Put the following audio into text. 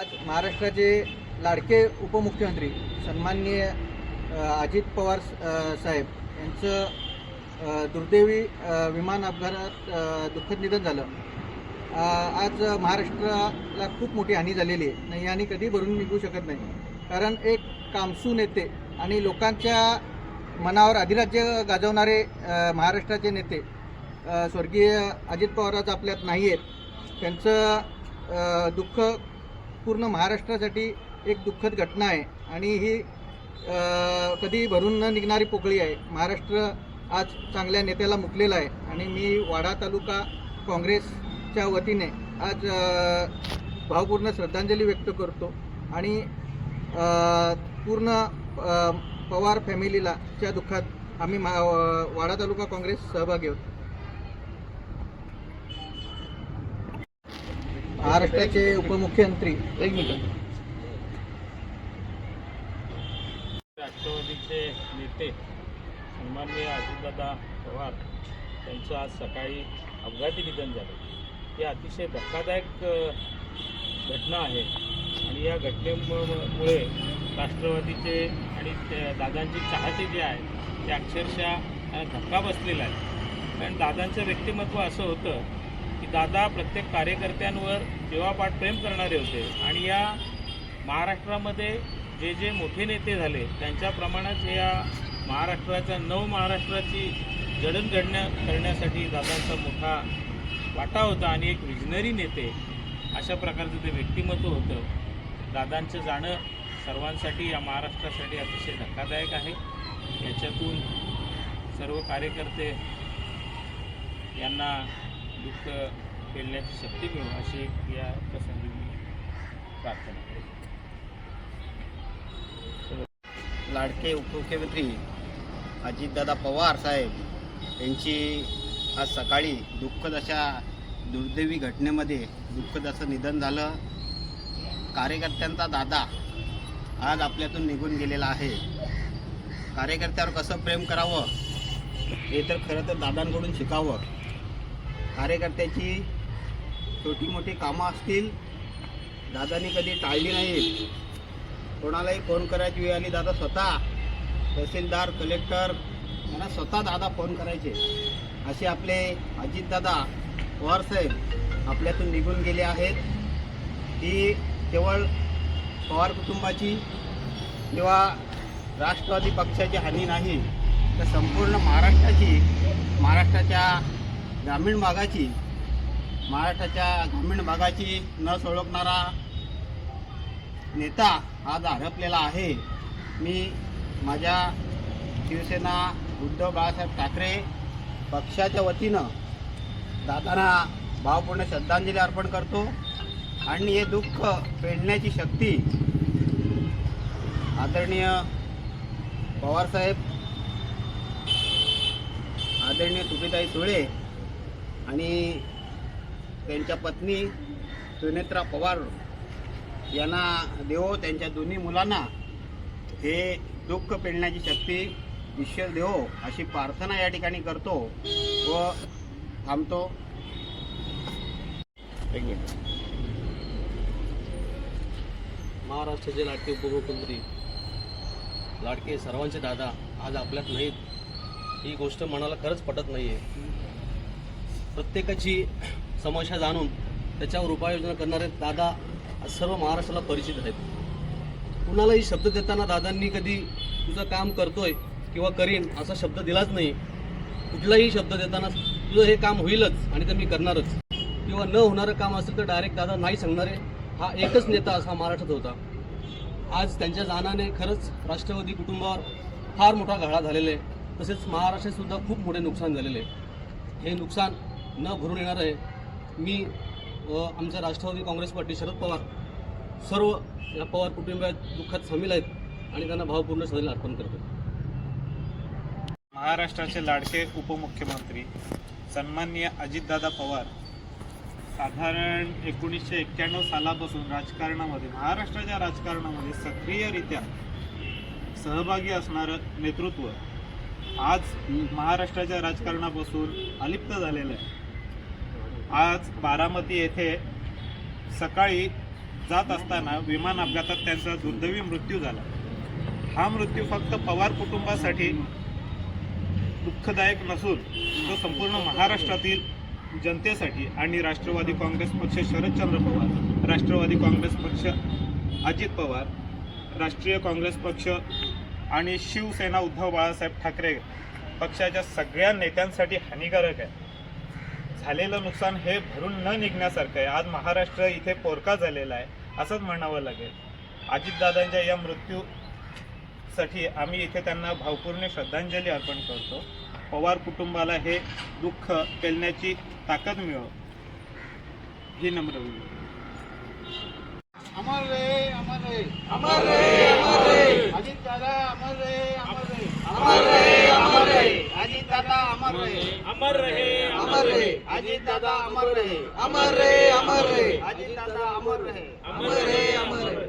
आज महाराष्ट्राचे लाडके उपमुख्यमंत्री सन्माननीय अजित पवार साहेब यांचं दुर्दैवी विमान अपघातात दुःखद निधन झालं. आज महाराष्ट्राला खूप मोठी हानी झालेली आहे. नाही हानी कधी भरून निघू शकत नाही. कारण एक कामसू नेते आणि लोकांच्या मनावर अधिराज्य गाजवणारे महाराष्ट्राचे नेते स्वर्गीय अजित पवार आज आपल्यात नाही आहेत त्यांचं दुःख पूर्ण महाराष्ट्रासाठी एक दुःखद घटना आहे. आणि ही कधी भरून न निघणारी पोकळी आहे. महाराष्ट्र आज चांगल्या नेत्याला मुकलेला आहे. आणि मी वाडा तालुका काँग्रेसच्या वतीने आज भावपूर्ण श्रद्धांजली व्यक्त करतो. आणि पूर्ण पवार फॅमिलीला च्या दुःखात आम्ही मा वाडा तालुका काँग्रेस सहभागी आहोत महाराष्ट्राचे उपमुख्यमंत्री. एक मिनिट. राष्ट्रवादीचे नेते सन्माननीय अजितदादा पवार त्यांचं आज सकाळी अपघाती निधन झालं. ही अतिशय धक्कादायक घटना आहे. आणि या घटनेमुळे राष्ट्रवादीचे आणि त्या दादांचे चाहते जे आहेत ते अक्षरशः धक्का बसलेला आहे कारण दादांचं व्यक्तिमत्व असं होतं दादा प्रत्येक कार्यकर्त्यांवर जेव्हापाठ प्रेम करणारे होते. आणि या महाराष्ट्रामध्ये जे जे मोठे नेते झाले त्यांच्याप्रमाणेच या महाराष्ट्राच्या नव महाराष्ट्राची जडणघडण्या करण्यासाठी दादांचा मोठा वाटा होता आणि एक विजनरी नेते अशा प्रकारचं ते व्यक्तिमत्व होतं. दादांचं जाणं सर्वांसाठी या महाराष्ट्रासाठी अतिशय धक्कादायक आहे. याच्यातून सर्व कार्यकर्ते यांना दुःख पेलण्याची शक्ती मिळू अशी या प्रसंगी मी प्रार्थना करतो लाडके उपमुख्यमंत्री अजितदादा पवार साहेब यांची आज सकाळी दुःखद अशा दुर्दैवी घटनेमध्ये दुःखद असं निधन झालं. कार्यकर्त्यांचा दादा आज आपल्यातून निघून गेलेला आहे. कार्यकर्त्यावर कसं प्रेम करावं? हे तर खरं तर दादांकडून शिकावं. कार्यकर्त्याची छोटी मोठी कामं असतील दादानी कधी टाळली नाहीत. कोणालाही फोन करायची वेळ आली दादा स्वतः तहसीलदार कलेक्टर यांना स्वतः दादा फोन करायचे. असे आपले अजितदादा पवारसाहेब आपल्यातून निघून गेले आहेत. ही केवळ पवार कुटुंबाची किंवा राष्ट्रवादी पक्षाची हानी नाही तर संपूर्ण महाराष्ट्राची महाराष्ट्राच्या ग्रामीण भागाची महाराष्ट्राच्या ग्रामीण भागाची न सोळकणारा नेता आज हरपलेला आहे. मी माझ्या शिवसेना उद्धव बाळासाहेब ठाकरे पक्षाच्या वतीनं दादांना भावपूर्ण श्रद्धांजली अर्पण करतो आणि हे दुःख पेडण्याची शक्ती आदरणीय पवारसाहेब आदरणीय तुटीताई सुळे आणि त्यांच्या पत्नी सुनेत्रा पवार यांना देवो त्यांच्या दोन्ही मुलांना हे दुःख पेलण्याची शक्ती ईश्वर देवो अशी प्रार्थना या ठिकाणी करतो व थांबतो. एक मिनिट. महाराष्ट्राचे लाडके उपमुख्यमंत्री लाडके सर्वांचे दादा आज आपल्यात नाहीत. ही गोष्ट मनाला खरंच पटत नाही आहे प्रत्येकाची समस्या जाणून त्याच्यावर उपाययोजना करणारे दादा सर्व महाराष्ट्राला परिचित आहेत. कुणालाही शब्द देताना दादांनी कधी तुझं काम करतोय किंवा करीन असा शब्द दिलाच नाही. कुठलाही शब्द देताना तुझं हे काम होईलच आणि ते मी करणारच. किंवा न होणारं काम असेल तर डायरेक्ट दादा नाही सांगणारे हा एकच नेता असा महाराष्ट्रात होता. आज त्यांच्या जाण्याने खरंच राष्ट्रवादी कुटुंबावर फार मोठा गळा झालेला आहे. तसेच महाराष्ट्रात सुद्धा खूप मोठे नुकसान झालेले आहे. हे नुकसान न भरून येणार आहे मी व आमच्या राष्ट्रवादी काँग्रेस पार्टी शरद पवार सर्व या पवार कुटुंबियात दुःखात सामील आहेत आणि त्यांना भावपूर्ण श्रद्धांजली अर्पण करतो महाराष्ट्राचे लाडके उपमुख्यमंत्री सन्माननीय अजितदादा पवार साधारण एकोणीसशे एक्क्याण्णव सालापासून राजकारणामध्ये महाराष्ट्राच्या राजकारणामध्ये सक्रियरित्या सहभागी असणारं नेतृत्व आज महाराष्ट्राच्या राजकारणापासून अलिप्त झालेलं आहे. आज बारामती येथे सकाळी जात असताना विमान अपघातात त्यांचा दुर्दैवी मृत्यू झाला. हा मृत्यू फक्त पवार कुटुंबासाठी दुःखदायक नसून तो संपूर्ण महाराष्ट्रातील जनतेसाठी आणि राष्ट्रवादी काँग्रेस पक्ष शरदचंद्र पवार राष्ट्रवादी काँग्रेस पक्ष अजित पवार राष्ट्रीय काँग्रेस पक्ष आणि शिवसेना उद्धव बाळासाहेब ठाकरे पक्षाच्या सगळ्या नेत्यांसाठी हानिकारक आहे. झालेलं नुकसान हे भरून न निघण्यासारखं आहे. आज महाराष्ट्र इथे पोरका झालेला आहे असंच म्हणावं लागेल. अजितदादांच्या या मृत्यूसाठी आम्ही इथे त्यांना भावपूर्ण श्रद्धांजली अर्पण करतो. पवार कुटुंबाला हे दुःख पेलण्याची ताकद मिळो. ही नम्र विनंती. अमर रे अमर रे. अमर रे अमर रे. अजित दादा अमर रे अमर रे. अमर रे अमर रे. अजित दादा अमर रे. अमर रहे अमर रे अजित दादा अमर रे अमर रे अमर रे अजित दादा अमर रहे अमर रे